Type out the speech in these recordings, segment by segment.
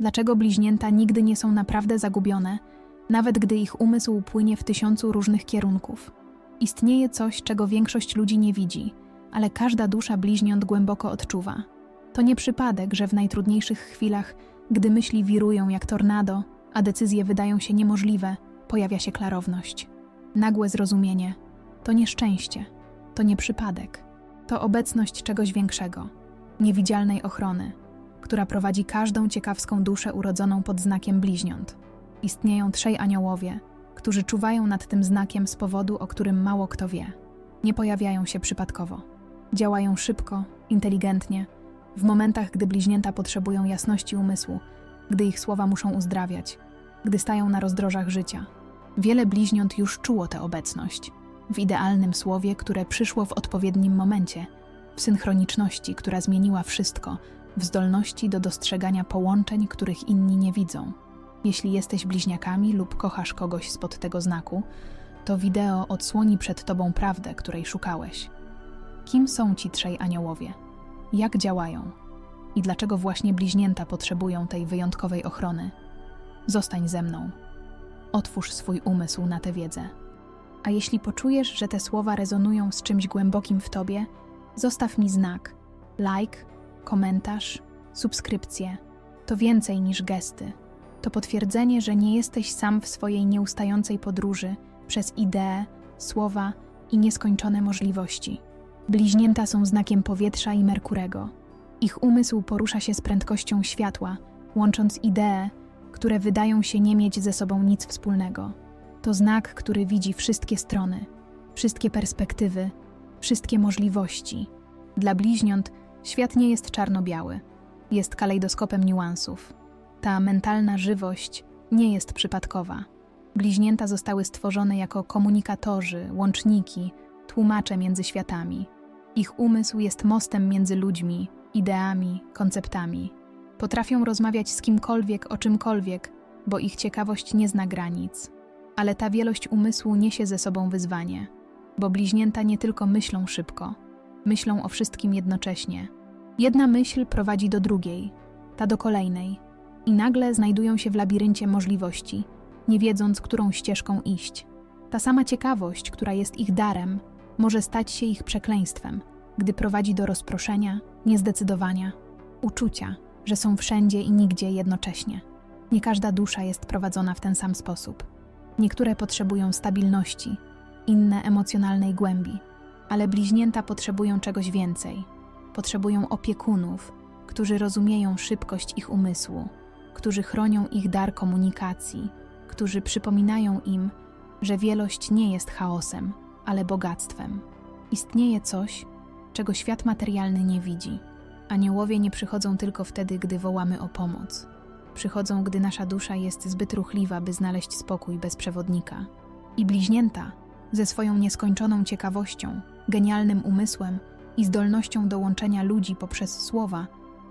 Dlaczego bliźnięta nigdy nie są naprawdę zagubione, nawet gdy ich umysł płynie w tysiącu różnych kierunków? Istnieje coś, czego większość ludzi nie widzi, ale każda dusza bliźniąt głęboko odczuwa. To nie przypadek, że w najtrudniejszych chwilach, gdy myśli wirują jak tornado, a decyzje wydają się niemożliwe, pojawia się klarowność. Nagłe zrozumienie to nie szczęście, to nie przypadek, to obecność czegoś większego, niewidzialnej ochrony, która prowadzi każdą ciekawską duszę urodzoną pod znakiem bliźniąt. Istnieją trzej aniołowie, którzy czuwają nad tym znakiem z powodu, o którym mało kto wie. Nie pojawiają się przypadkowo. Działają szybko, inteligentnie, w momentach, gdy bliźnięta potrzebują jasności umysłu, gdy ich słowa muszą uzdrawiać, gdy stają na rozdrożach życia. Wiele bliźniąt już czuło tę obecność. W idealnym słowie, które przyszło w odpowiednim momencie, w synchroniczności, która zmieniła wszystko, w zdolności do dostrzegania połączeń, których inni nie widzą. Jeśli jesteś bliźniakami lub kochasz kogoś spod tego znaku, to wideo odsłoni przed tobą prawdę, której szukałeś. Kim są ci trzej aniołowie? Jak działają? I dlaczego właśnie bliźnięta potrzebują tej wyjątkowej ochrony? Zostań ze mną. Otwórz swój umysł na tę wiedzę. A jeśli poczujesz, że te słowa rezonują z czymś głębokim w tobie, zostaw mi znak, like, komentarz, subskrypcję. To więcej niż gesty. To potwierdzenie, że nie jesteś sam w swojej nieustającej podróży przez idee, słowa i nieskończone możliwości. Bliźnięta są znakiem powietrza i Merkurego. Ich umysł porusza się z prędkością światła, łącząc idee, które wydają się nie mieć ze sobą nic wspólnego. To znak, który widzi wszystkie strony, wszystkie perspektywy, wszystkie możliwości. Dla bliźniąt świat nie jest czarno-biały, jest kalejdoskopem niuansów. Ta mentalna żywość nie jest przypadkowa. Bliźnięta zostały stworzone jako komunikatorzy, łączniki, tłumacze między światami. Ich umysł jest mostem między ludźmi, ideami, konceptami. Potrafią rozmawiać z kimkolwiek o czymkolwiek, bo ich ciekawość nie zna granic. Ale ta wielość umysłu niesie ze sobą wyzwanie, bo bliźnięta nie tylko myślą szybko, myślą o wszystkim jednocześnie. Jedna myśl prowadzi do drugiej, ta do kolejnej, i nagle znajdują się w labiryncie możliwości, nie wiedząc, którą ścieżką iść. Ta sama ciekawość, która jest ich darem, może stać się ich przekleństwem, gdy prowadzi do rozproszenia, niezdecydowania, uczucia, że są wszędzie i nigdzie jednocześnie. Nie każda dusza jest prowadzona w ten sam sposób. Niektóre potrzebują stabilności, inne emocjonalnej głębi, ale bliźnięta potrzebują czegoś więcej. Potrzebują opiekunów, którzy rozumieją szybkość ich umysłu, którzy chronią ich dar komunikacji, którzy przypominają im, że wielość nie jest chaosem, ale bogactwem. Istnieje coś, czego świat materialny nie widzi. Aniołowie nie przychodzą tylko wtedy, gdy wołamy o pomoc. Przychodzą, gdy nasza dusza jest zbyt ruchliwa, by znaleźć spokój bez przewodnika. I bliźnięta, ze swoją nieskończoną ciekawością, genialnym umysłem i zdolnością do łączenia ludzi poprzez słowa,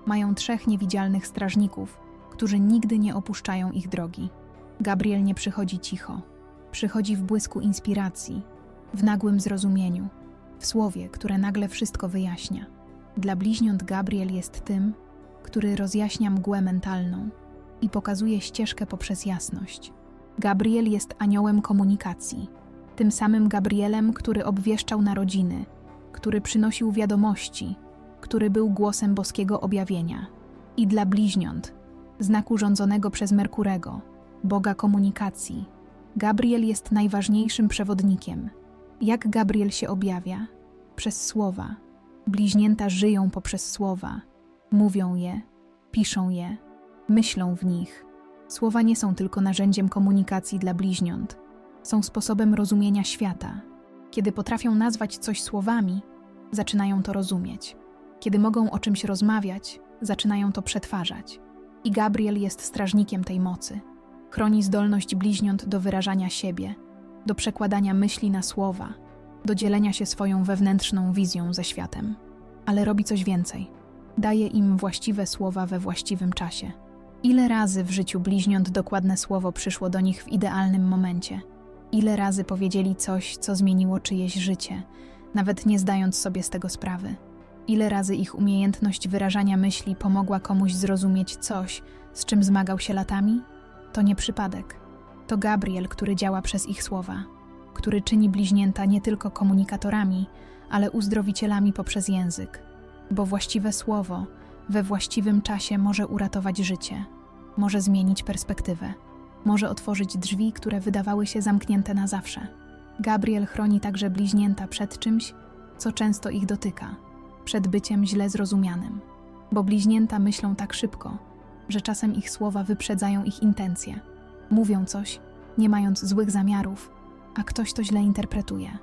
mają trzech niewidzialnych strażników, którzy nigdy nie opuszczają ich drogi. Gabriel nie przychodzi cicho, przychodzi w błysku inspiracji, w nagłym zrozumieniu, w słowie, które nagle wszystko wyjaśnia. Dla bliźniąt Gabriel jest tym, który rozjaśnia mgłę mentalną i pokazuje ścieżkę poprzez jasność. Gabriel jest aniołem komunikacji, tym samym Gabrielem, który obwieszczał narodziny, który przynosił wiadomości, który był głosem boskiego objawienia. I dla bliźniąt, znaku rządzonego przez Merkurego, Boga komunikacji, Gabriel jest najważniejszym przewodnikiem. Jak Gabriel się objawia? Przez słowa. Bliźnięta żyją poprzez słowa, mówią je, piszą je, myślą w nich. Słowa nie są tylko narzędziem komunikacji dla bliźniąt, są sposobem rozumienia świata. Kiedy potrafią nazwać coś słowami, zaczynają to rozumieć. Kiedy mogą o czymś rozmawiać, zaczynają to przetwarzać. I Gabriel jest strażnikiem tej mocy. Chroni zdolność bliźniąt do wyrażania siebie, do przekładania myśli na słowa, do dzielenia się swoją wewnętrzną wizją ze światem. Ale robi coś więcej. Daje im właściwe słowa we właściwym czasie. Ile razy w życiu bliźniąt dokładne słowo przyszło do nich w idealnym momencie? Ile razy powiedzieli coś, co zmieniło czyjeś życie, nawet nie zdając sobie z tego sprawy? Ile razy ich umiejętność wyrażania myśli pomogła komuś zrozumieć coś, z czym zmagał się latami? To nie przypadek. To Gabriel, który działa przez ich słowa, który czyni bliźnięta nie tylko komunikatorami, ale uzdrowicielami poprzez język. Bo właściwe słowo we właściwym czasie może uratować życie, może zmienić perspektywę, może otworzyć drzwi, które wydawały się zamknięte na zawsze. Gabriel chroni także bliźnięta przed czymś, co często ich dotyka przed byciem źle zrozumianym. Bo bliźnięta myślą tak szybko, że czasem ich słowa wyprzedzają ich intencje. Mówią coś, nie mając złych zamiarów, a ktoś to źle interpretuje.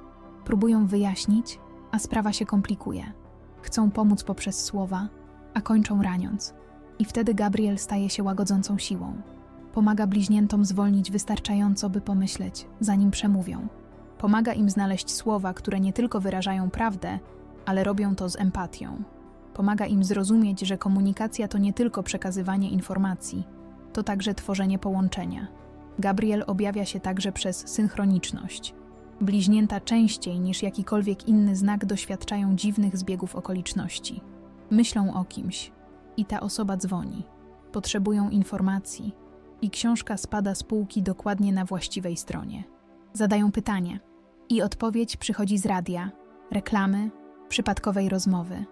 Próbują wyjaśnić, a sprawa się komplikuje. Chcą pomóc poprzez słowa, a kończą raniąc. I wtedy Gabriel staje się łagodzącą siłą. Pomaga bliźniętom zwolnić wystarczająco, by pomyśleć, zanim przemówią. Pomaga im znaleźć słowa, które nie tylko wyrażają prawdę, ale robią to z empatią. Pomaga im zrozumieć, że komunikacja to nie tylko przekazywanie informacji, to także tworzenie połączenia. Gabriel objawia się także przez synchroniczność. Bliźnięta częściej niż jakikolwiek inny znak doświadczają dziwnych zbiegów okoliczności. Myślą o kimś i ta osoba dzwoni. Potrzebują informacji i książka spada z półki dokładnie na właściwej stronie. Zadają pytanie i odpowiedź przychodzi z radia, reklamy, przypadkowej rozmowy.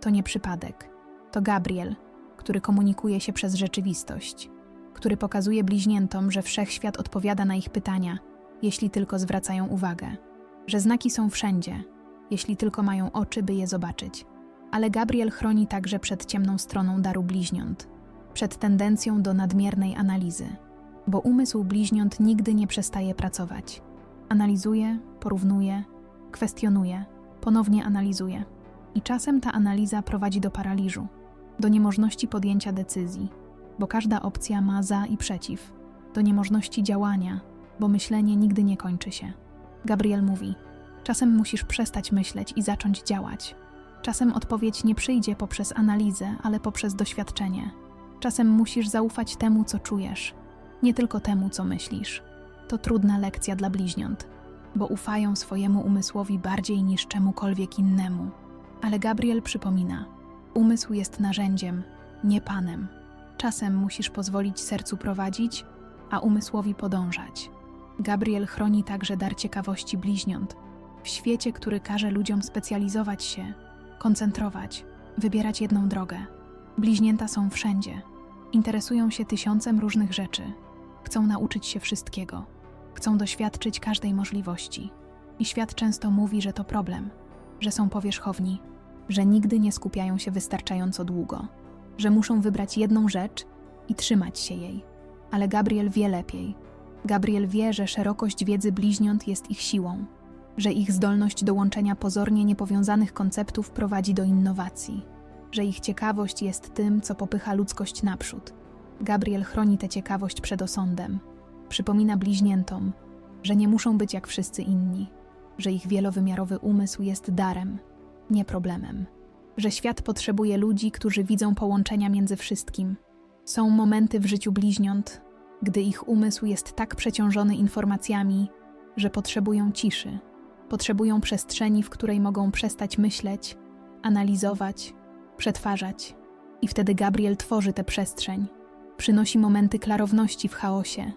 To nie przypadek. To Gabriel, który komunikuje się przez rzeczywistość, który pokazuje bliźniętom, że wszechświat odpowiada na ich pytania, jeśli tylko zwracają uwagę, że znaki są wszędzie, jeśli tylko mają oczy, by je zobaczyć. Ale Gabriel chroni także przed ciemną stroną daru bliźniąt, przed tendencją do nadmiernej analizy, bo umysł bliźniąt nigdy nie przestaje pracować. Analizuje, porównuje, kwestionuje ponownie analizuje. I czasem ta analiza prowadzi do paraliżu, do niemożności podjęcia decyzji, bo każda opcja ma za i przeciw, do niemożności działania, bo myślenie nigdy nie kończy się. Gabriel mówi: Czasem musisz przestać myśleć i zacząć działać. Czasem odpowiedź nie przyjdzie poprzez analizę, ale poprzez doświadczenie. Czasem musisz zaufać temu, co czujesz, nie tylko temu, co myślisz. To trudna lekcja dla bliźniąt bo ufają swojemu umysłowi bardziej niż czemukolwiek innemu. Ale Gabriel przypomina: umysł jest narzędziem, nie panem. Czasem musisz pozwolić sercu prowadzić, a umysłowi podążać. Gabriel chroni także dar ciekawości bliźniąt. W świecie, który każe ludziom specjalizować się, koncentrować, wybierać jedną drogę. Bliźnięta są wszędzie. Interesują się tysiącem różnych rzeczy. Chcą nauczyć się wszystkiego chcą doświadczyć każdej możliwości. I świat często mówi, że to problem, że są powierzchowni, że nigdy nie skupiają się wystarczająco długo, że muszą wybrać jedną rzecz i trzymać się jej. Ale Gabriel wie lepiej. Gabriel wie, że szerokość wiedzy bliźniąt jest ich siłą, że ich zdolność do łączenia pozornie niepowiązanych konceptów prowadzi do innowacji, że ich ciekawość jest tym, co popycha ludzkość naprzód. Gabriel chroni tę ciekawość przed osądem, Przypomina bliźniętom, że nie muszą być jak wszyscy inni, że ich wielowymiarowy umysł jest darem, nie problemem, że świat potrzebuje ludzi, którzy widzą połączenia między wszystkim. Są momenty w życiu bliźniąt, gdy ich umysł jest tak przeciążony informacjami, że potrzebują ciszy, potrzebują przestrzeni, w której mogą przestać myśleć, analizować, przetwarzać. I wtedy Gabriel tworzy tę przestrzeń, przynosi momenty klarowności w chaosie,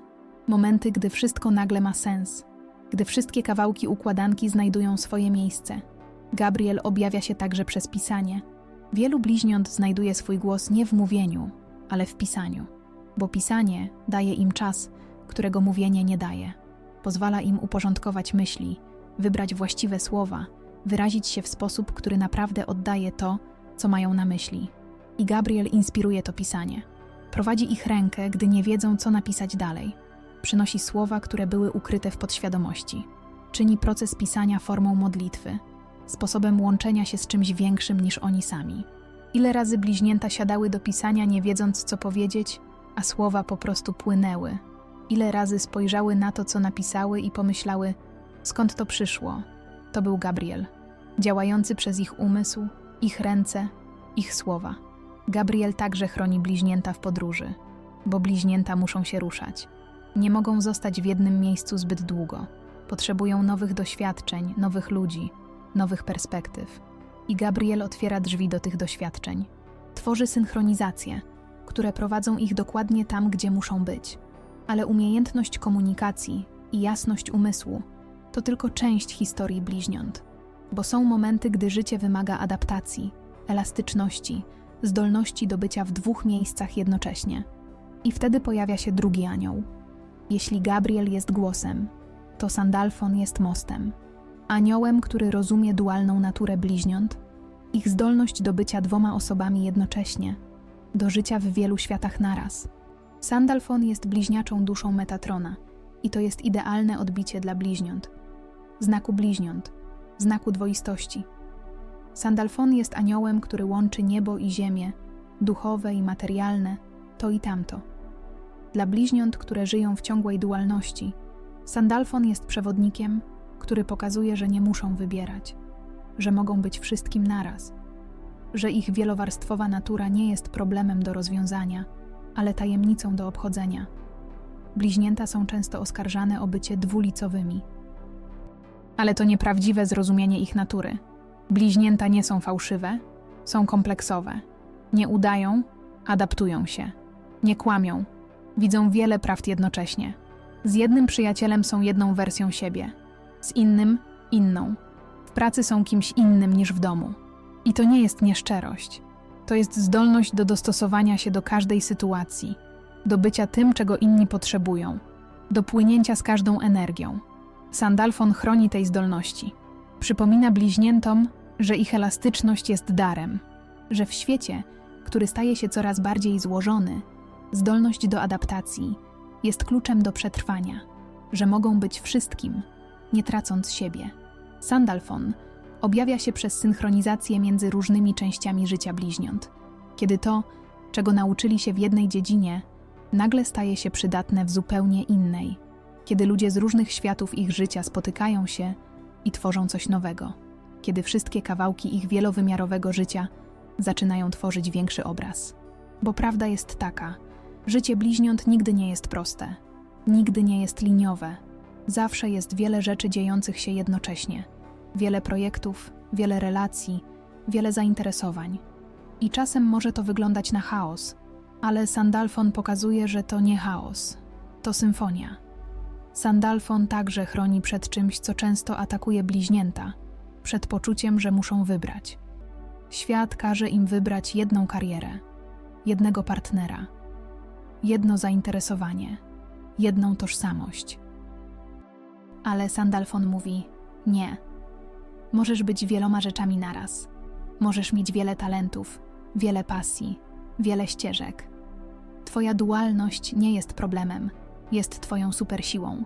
Momenty, gdy wszystko nagle ma sens, gdy wszystkie kawałki układanki znajdują swoje miejsce. Gabriel objawia się także przez pisanie. Wielu bliźniąt znajduje swój głos nie w mówieniu, ale w pisaniu, bo pisanie daje im czas, którego mówienie nie daje. Pozwala im uporządkować myśli, wybrać właściwe słowa, wyrazić się w sposób, który naprawdę oddaje to, co mają na myśli. I Gabriel inspiruje to pisanie. Prowadzi ich rękę, gdy nie wiedzą, co napisać dalej przynosi słowa, które były ukryte w podświadomości. Czyni proces pisania formą modlitwy, sposobem łączenia się z czymś większym niż oni sami. Ile razy bliźnięta siadały do pisania, nie wiedząc, co powiedzieć, a słowa po prostu płynęły. Ile razy spojrzały na to, co napisały i pomyślały, skąd to przyszło. To był Gabriel, działający przez ich umysł, ich ręce, ich słowa. Gabriel także chroni bliźnięta w podróży, bo bliźnięta muszą się ruszać. Nie mogą zostać w jednym miejscu zbyt długo. Potrzebują nowych doświadczeń, nowych ludzi, nowych perspektyw. I Gabriel otwiera drzwi do tych doświadczeń. Tworzy synchronizacje, które prowadzą ich dokładnie tam, gdzie muszą być. Ale umiejętność komunikacji i jasność umysłu to tylko część historii bliźniąt, bo są momenty, gdy życie wymaga adaptacji, elastyczności, zdolności do bycia w dwóch miejscach jednocześnie. I wtedy pojawia się drugi anioł. Jeśli Gabriel jest głosem, to Sandalfon jest mostem. Aniołem, który rozumie dualną naturę bliźniąt, ich zdolność do bycia dwoma osobami jednocześnie, do życia w wielu światach naraz. Sandalfon jest bliźniaczą duszą Metatrona i to jest idealne odbicie dla bliźniąt. Znaku bliźniąt, znaku dwoistości. Sandalfon jest aniołem, który łączy niebo i ziemię, duchowe i materialne, to i tamto. Dla bliźniąt, które żyją w ciągłej dualności, Sandalfon jest przewodnikiem, który pokazuje, że nie muszą wybierać, że mogą być wszystkim naraz, że ich wielowarstwowa natura nie jest problemem do rozwiązania, ale tajemnicą do obchodzenia. Bliźnięta są często oskarżane o bycie dwulicowymi. Ale to nieprawdziwe zrozumienie ich natury. Bliźnięta nie są fałszywe, są kompleksowe. Nie udają, adaptują się. Nie kłamią, widzą wiele prawd jednocześnie. Z jednym przyjacielem są jedną wersją siebie, z innym inną. W pracy są kimś innym niż w domu. I to nie jest nieszczerość. To jest zdolność do dostosowania się do każdej sytuacji, do bycia tym, czego inni potrzebują, do płynięcia z każdą energią. Sandalfon chroni tej zdolności. Przypomina bliźniętom, że ich elastyczność jest darem, że w świecie, który staje się coraz bardziej złożony, zdolność do adaptacji jest kluczem do przetrwania, że mogą być wszystkim, nie tracąc siebie. Sandalfon objawia się przez synchronizację między różnymi częściami życia bliźniąt, kiedy to, czego nauczyli się w jednej dziedzinie, nagle staje się przydatne w zupełnie innej, kiedy ludzie z różnych światów ich życia spotykają się i tworzą coś nowego, kiedy wszystkie kawałki ich wielowymiarowego życia zaczynają tworzyć większy obraz. Bo prawda jest taka: życie bliźniąt nigdy nie jest proste, nigdy nie jest liniowe. Zawsze jest wiele rzeczy dziejących się jednocześnie, wiele projektów, wiele relacji, wiele zainteresowań. I czasem może to wyglądać na chaos, ale Sandalfon pokazuje, że to nie chaos, to symfonia. Sandalfon także chroni przed czymś, co często atakuje bliźnięta, przed poczuciem, że muszą wybrać. Świat każe im wybrać jedną karierę, jednego partnera, jedno zainteresowanie, jedną tożsamość. Ale Sandalfon mówi: Nie. Możesz być wieloma rzeczami naraz. Możesz mieć wiele talentów, wiele pasji, wiele ścieżek. Twoja dualność nie jest problemem, jest Twoją supersiłą.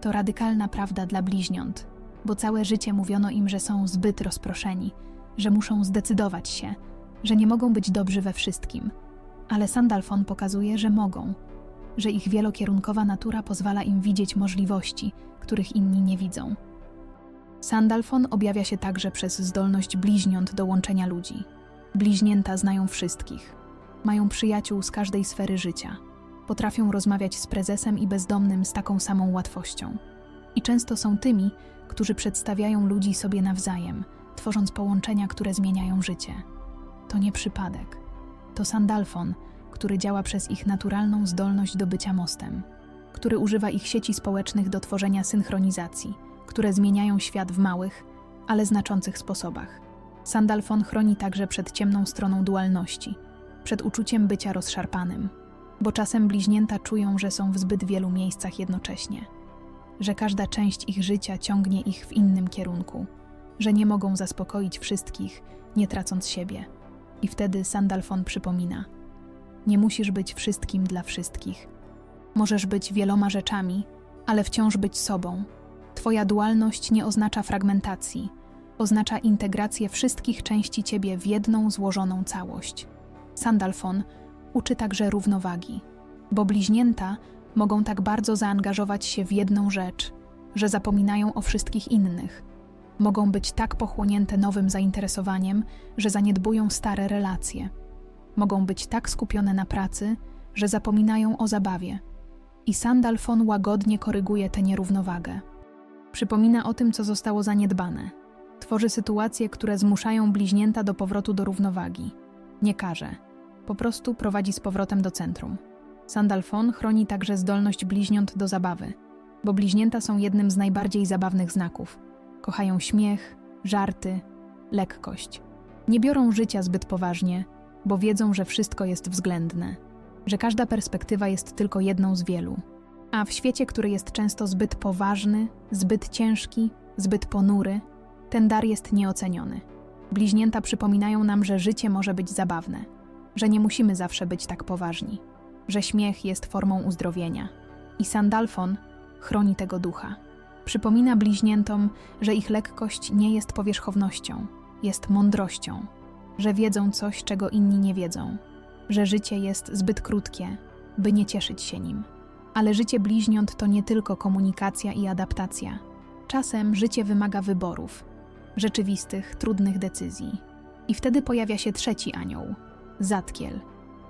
To radykalna prawda dla bliźniąt, bo całe życie mówiono im, że są zbyt rozproszeni, że muszą zdecydować się, że nie mogą być dobrzy we wszystkim. Ale Sandalfon pokazuje, że mogą, że ich wielokierunkowa natura pozwala im widzieć możliwości, których inni nie widzą. Sandalfon objawia się także przez zdolność bliźniąt do łączenia ludzi. Bliźnięta znają wszystkich. Mają przyjaciół z każdej sfery życia. Potrafią rozmawiać z prezesem i bezdomnym z taką samą łatwością. I często są tymi, którzy przedstawiają ludzi sobie nawzajem, tworząc połączenia, które zmieniają życie. To nie przypadek. To Sandalfon, który działa przez ich naturalną zdolność do bycia mostem, który używa ich sieci społecznych do tworzenia synchronizacji, które zmieniają świat w małych, ale znaczących sposobach. Sandalfon chroni także przed ciemną stroną dualności, przed uczuciem bycia rozszarpanym, bo czasem bliźnięta czują, że są w zbyt wielu miejscach jednocześnie, że każda część ich życia ciągnie ich w innym kierunku, że nie mogą zaspokoić wszystkich, nie tracąc siebie. I wtedy Sandalfon przypomina: Nie musisz być wszystkim dla wszystkich. Możesz być wieloma rzeczami, ale wciąż być sobą. Twoja dualność nie oznacza fragmentacji, oznacza integrację wszystkich części ciebie w jedną złożoną całość. Sandalfon uczy także równowagi, bo bliźnięta mogą tak bardzo zaangażować się w jedną rzecz, że zapominają o wszystkich innych. Mogą być tak pochłonięte nowym zainteresowaniem, że zaniedbują stare relacje. Mogą być tak skupione na pracy, że zapominają o zabawie. I Sandalfon łagodnie koryguje tę nierównowagę. Przypomina o tym, co zostało zaniedbane. Tworzy sytuacje, które zmuszają bliźnięta do powrotu do równowagi. Nie karze. Po prostu prowadzi z powrotem do centrum. Sandalfon chroni także zdolność bliźniąt do zabawy, bo bliźnięta są jednym z najbardziej zabawnych znaków. Kochają śmiech, żarty, lekkość. Nie biorą życia zbyt poważnie, bo wiedzą, że wszystko jest względne, że każda perspektywa jest tylko jedną z wielu. A w świecie, który jest często zbyt poważny, zbyt ciężki, zbyt ponury, ten dar jest nieoceniony. Bliźnięta przypominają nam, że życie może być zabawne, że nie musimy zawsze być tak poważni, że śmiech jest formą uzdrowienia. I Sandalfon chroni tego ducha. Przypomina bliźniętom, że ich lekkość nie jest powierzchownością, jest mądrością, że wiedzą coś, czego inni nie wiedzą, że życie jest zbyt krótkie, by nie cieszyć się nim. Ale życie bliźniąt to nie tylko komunikacja i adaptacja. Czasem życie wymaga wyborów, rzeczywistych, trudnych decyzji. I wtedy pojawia się trzeci anioł Zatkiel,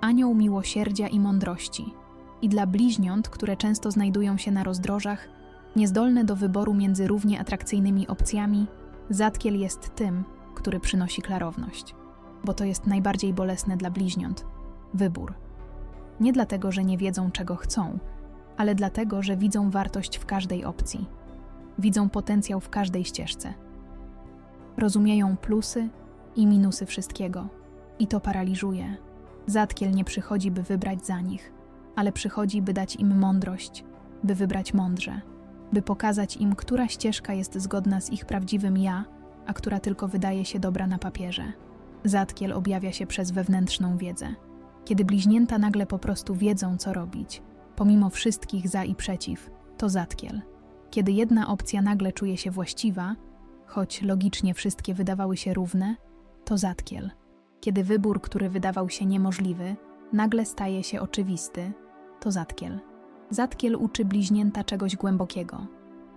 anioł miłosierdzia i mądrości. I dla bliźniąt, które często znajdują się na rozdrożach, niezdolne do wyboru między równie atrakcyjnymi opcjami, Zatkiel jest tym, który przynosi klarowność. Bo to jest najbardziej bolesne dla bliźniąt wybór. Nie dlatego, że nie wiedzą, czego chcą, ale dlatego, że widzą wartość w każdej opcji. Widzą potencjał w każdej ścieżce. Rozumieją plusy i minusy wszystkiego. I to paraliżuje. Zatkiel nie przychodzi, by wybrać za nich, ale przychodzi, by dać im mądrość, by wybrać mądrze, by pokazać im, która ścieżka jest zgodna z ich prawdziwym ja, a która tylko wydaje się dobra na papierze. Zatkiel objawia się przez wewnętrzną wiedzę. Kiedy bliźnięta nagle po prostu wiedzą, co robić, pomimo wszystkich za i przeciw, to zatkiel. Kiedy jedna opcja nagle czuje się właściwa, choć logicznie wszystkie wydawały się równe, to zatkiel. Kiedy wybór, który wydawał się niemożliwy, nagle staje się oczywisty, to zatkiel. Zatkiel uczy bliźnięta czegoś głębokiego,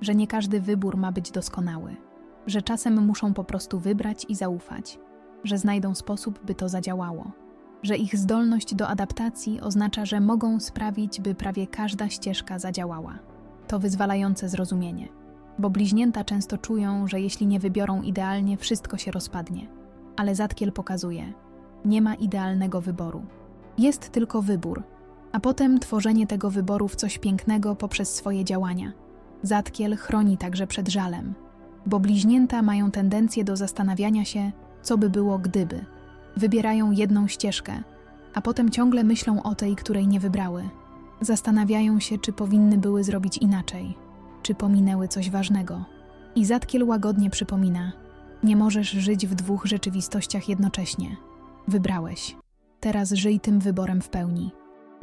że nie każdy wybór ma być doskonały, że czasem muszą po prostu wybrać i zaufać, że znajdą sposób, by to zadziałało, że ich zdolność do adaptacji oznacza, że mogą sprawić, by prawie każda ścieżka zadziałała. To wyzwalające zrozumienie, bo bliźnięta często czują, że jeśli nie wybiorą idealnie, wszystko się rozpadnie. Ale Zatkiel pokazuje: nie ma idealnego wyboru. Jest tylko wybór, a potem tworzenie tego wyboru w coś pięknego poprzez swoje działania. Zatkiel chroni także przed żalem, bo bliźnięta mają tendencję do zastanawiania się, co by było gdyby. Wybierają jedną ścieżkę, a potem ciągle myślą o tej, której nie wybrały. Zastanawiają się, czy powinny były zrobić inaczej, czy pominęły coś ważnego. I Zatkiel łagodnie przypomina: Nie możesz żyć w dwóch rzeczywistościach jednocześnie. Wybrałeś. Teraz żyj tym wyborem w pełni.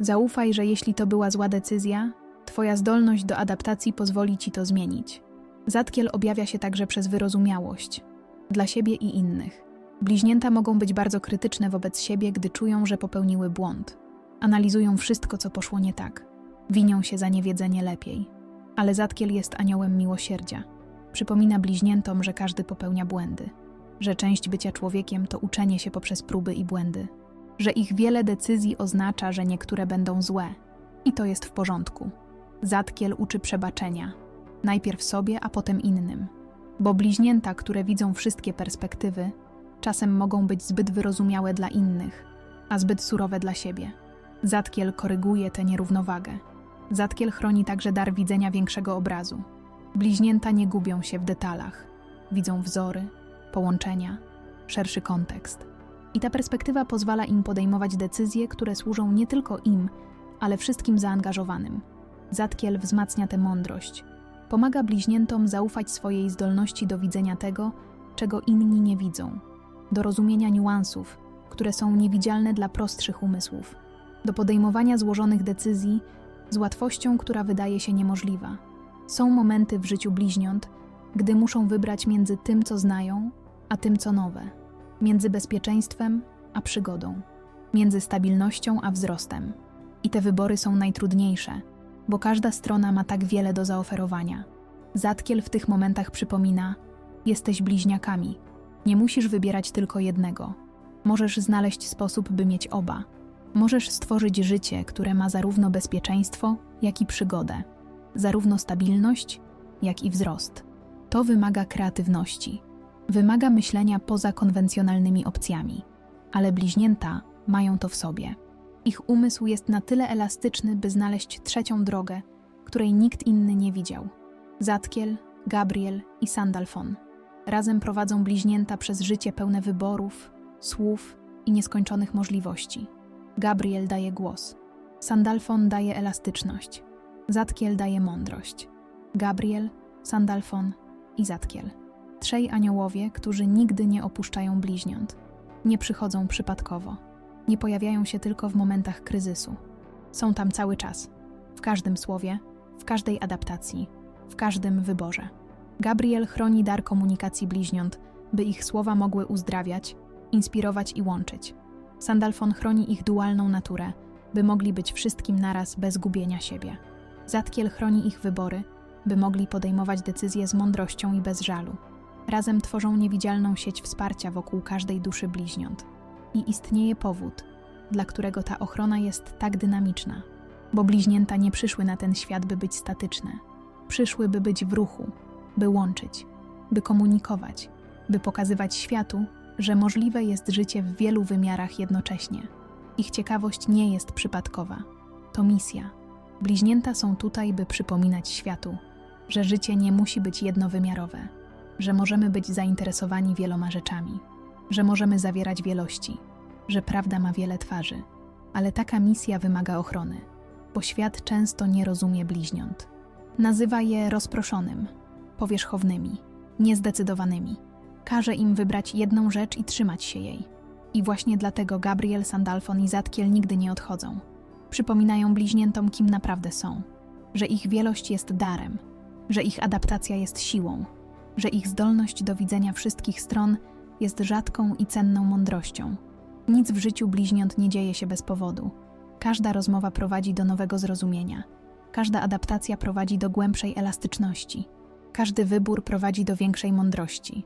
Zaufaj, że jeśli to była zła decyzja, Twoja zdolność do adaptacji pozwoli ci to zmienić. Zatkiel objawia się także przez wyrozumiałość dla siebie i innych. Bliźnięta mogą być bardzo krytyczne wobec siebie, gdy czują, że popełniły błąd. Analizują wszystko, co poszło nie tak. Winią się za niewiedzenie lepiej. Ale Zatkiel jest aniołem miłosierdzia. Przypomina bliźniętom, że każdy popełnia błędy. Że część bycia człowiekiem to uczenie się poprzez próby i błędy. Że ich wiele decyzji oznacza, że niektóre będą złe. I to jest w porządku. Zatkiel uczy przebaczenia. Najpierw sobie, a potem innym. Bo bliźnięta, które widzą wszystkie perspektywy, czasem mogą być zbyt wyrozumiałe dla innych, a zbyt surowe dla siebie. Zatkiel koryguje tę nierównowagę. Zatkiel chroni także dar widzenia większego obrazu. Bliźnięta nie gubią się w detalach. Widzą wzory, połączenia, szerszy kontekst. I ta perspektywa pozwala im podejmować decyzje, które służą nie tylko im, ale wszystkim zaangażowanym. Zatkiel wzmacnia tę mądrość. Pomaga bliźniętom zaufać swojej zdolności do widzenia tego, czego inni nie widzą, do rozumienia niuansów, które są niewidzialne dla prostszych umysłów, do podejmowania złożonych decyzji z łatwością, która wydaje się niemożliwa. Są momenty w życiu bliźniąt, gdy muszą wybrać między tym, co znają, a tym, co nowe, między bezpieczeństwem a przygodą, między stabilnością a wzrostem. I te wybory są najtrudniejsze, bo każda strona ma tak wiele do zaoferowania. Zatkiel w tych momentach przypomina: jesteś bliźniakami, nie musisz wybierać tylko jednego. Możesz znaleźć sposób, by mieć oba. Możesz stworzyć życie, które ma zarówno bezpieczeństwo, jak i przygodę, zarówno stabilność, jak i wzrost. To wymaga kreatywności, Wymaga myślenia poza konwencjonalnymi opcjami, ale bliźnięta mają to w sobie. Ich umysł jest na tyle elastyczny, by znaleźć trzecią drogę, której nikt inny nie widział. Zatkiel, Gabriel i Sandalfon razem prowadzą bliźnięta przez życie pełne wyborów, słów i nieskończonych możliwości. Gabriel daje głos, Sandalfon daje elastyczność, Zatkiel daje mądrość. Gabriel, Sandalfon i Zatkiel. Trzej aniołowie, którzy nigdy nie opuszczają bliźniąt. Nie przychodzą przypadkowo. Nie pojawiają się tylko w momentach kryzysu. Są tam cały czas. W każdym słowie, w każdej adaptacji, w każdym wyborze. Gabriel chroni dar komunikacji bliźniąt, by ich słowa mogły uzdrawiać, inspirować i łączyć. Sandalfon chroni ich dualną naturę, by mogli być wszystkim naraz bez gubienia siebie. Zatkiel chroni ich wybory, by mogli podejmować decyzje z mądrością i bez żalu. Razem tworzą niewidzialną sieć wsparcia wokół każdej duszy bliźniąt. I istnieje powód, dla którego ta ochrona jest tak dynamiczna. Bo bliźnięta nie przyszły na ten świat, by być statyczne. Przyszły, by być w ruchu, by łączyć, by komunikować, by pokazywać światu, że możliwe jest życie w wielu wymiarach jednocześnie. Ich ciekawość nie jest przypadkowa. To misja. Bliźnięta są tutaj, by przypominać światu, że życie nie musi być jednowymiarowe, że możemy być zainteresowani wieloma rzeczami, że możemy zawierać wielości, że prawda ma wiele twarzy, ale taka misja wymaga ochrony, bo świat często nie rozumie bliźniąt. Nazywa je rozproszonym, powierzchownymi, niezdecydowanymi. Każe im wybrać jedną rzecz i trzymać się jej. I właśnie dlatego Gabriel, Sandalfon i Zatkiel nigdy nie odchodzą. Przypominają bliźniętom, kim naprawdę są, że ich wielość jest darem, że ich adaptacja jest siłą, że ich zdolność do widzenia wszystkich stron jest rzadką i cenną mądrością. Nic w życiu bliźniąt nie dzieje się bez powodu. Każda rozmowa prowadzi do nowego zrozumienia. Każda adaptacja prowadzi do głębszej elastyczności. Każdy wybór prowadzi do większej mądrości.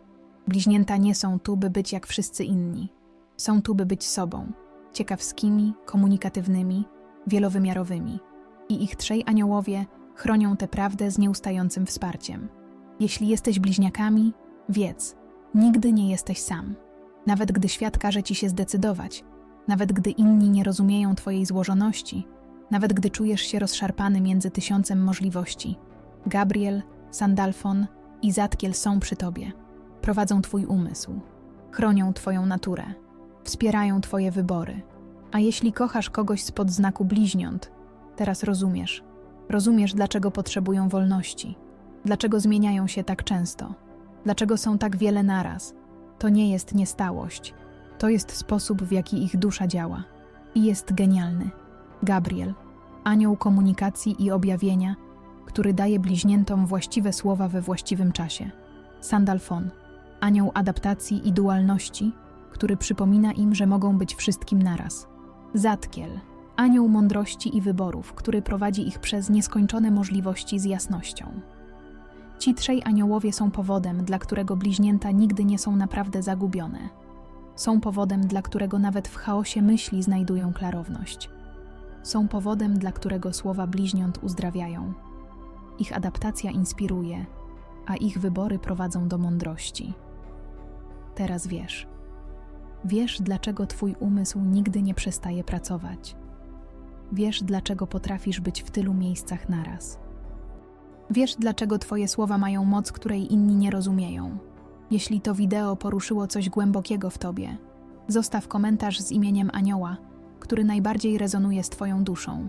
Bliźnięta nie są tu, by być jak wszyscy inni. Są tu, by być sobą, ciekawskimi, komunikatywnymi, wielowymiarowymi. I ich trzej aniołowie chronią tę prawdę z nieustającym wsparciem. Jeśli jesteś bliźniakami, wiedz, nigdy nie jesteś sam. Nawet gdy świat każe ci się zdecydować, nawet gdy inni nie rozumieją twojej złożoności, nawet gdy czujesz się rozszarpany między tysiącem możliwości, Gabriel, Sandalfon i Zatkiel są przy tobie. Prowadzą twój umysł, chronią twoją naturę, wspierają twoje wybory. A jeśli kochasz kogoś spod znaku bliźniąt, teraz rozumiesz. Rozumiesz, dlaczego potrzebują wolności, dlaczego zmieniają się tak często, dlaczego są tak wiele naraz. To nie jest niestałość, to jest sposób, w jaki ich dusza działa. I jest genialny. Gabriel, anioł komunikacji i objawienia, który daje bliźniętom właściwe słowa we właściwym czasie. Sandalfon, anioł adaptacji i dualności, który przypomina im, że mogą być wszystkim naraz. Zatkiel, anioł mądrości i wyborów, który prowadzi ich przez nieskończone możliwości z jasnością. Ci trzej aniołowie są powodem, dla którego bliźnięta nigdy nie są naprawdę zagubione. Są powodem, dla którego nawet w chaosie myśli znajdują klarowność. Są powodem, dla którego słowa bliźniąt uzdrawiają. Ich adaptacja inspiruje, a ich wybory prowadzą do mądrości. Teraz wiesz. Wiesz, dlaczego Twój umysł nigdy nie przestaje pracować. Wiesz, dlaczego potrafisz być w tylu miejscach naraz. Wiesz, dlaczego Twoje słowa mają moc, której inni nie rozumieją. Jeśli to wideo poruszyło coś głębokiego w Tobie, zostaw komentarz z imieniem Anioła, który najbardziej rezonuje z Twoją duszą.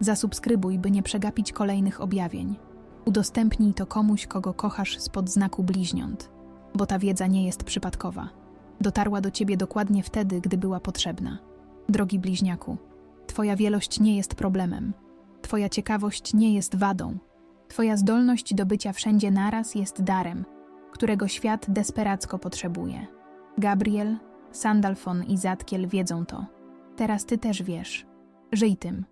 Zasubskrybuj, by nie przegapić kolejnych objawień. Udostępnij to komuś, kogo kochasz spod znaku bliźniąt, bo ta wiedza nie jest przypadkowa. Dotarła do Ciebie dokładnie wtedy, gdy była potrzebna. Drogi bliźniaku, Twoja wielość nie jest problemem. Twoja ciekawość nie jest wadą. Twoja zdolność do bycia wszędzie naraz jest darem, którego świat desperacko potrzebuje. Gabriel, Sandalfon i Zatkiel wiedzą to. Teraz ty też wiesz. Żyj tym.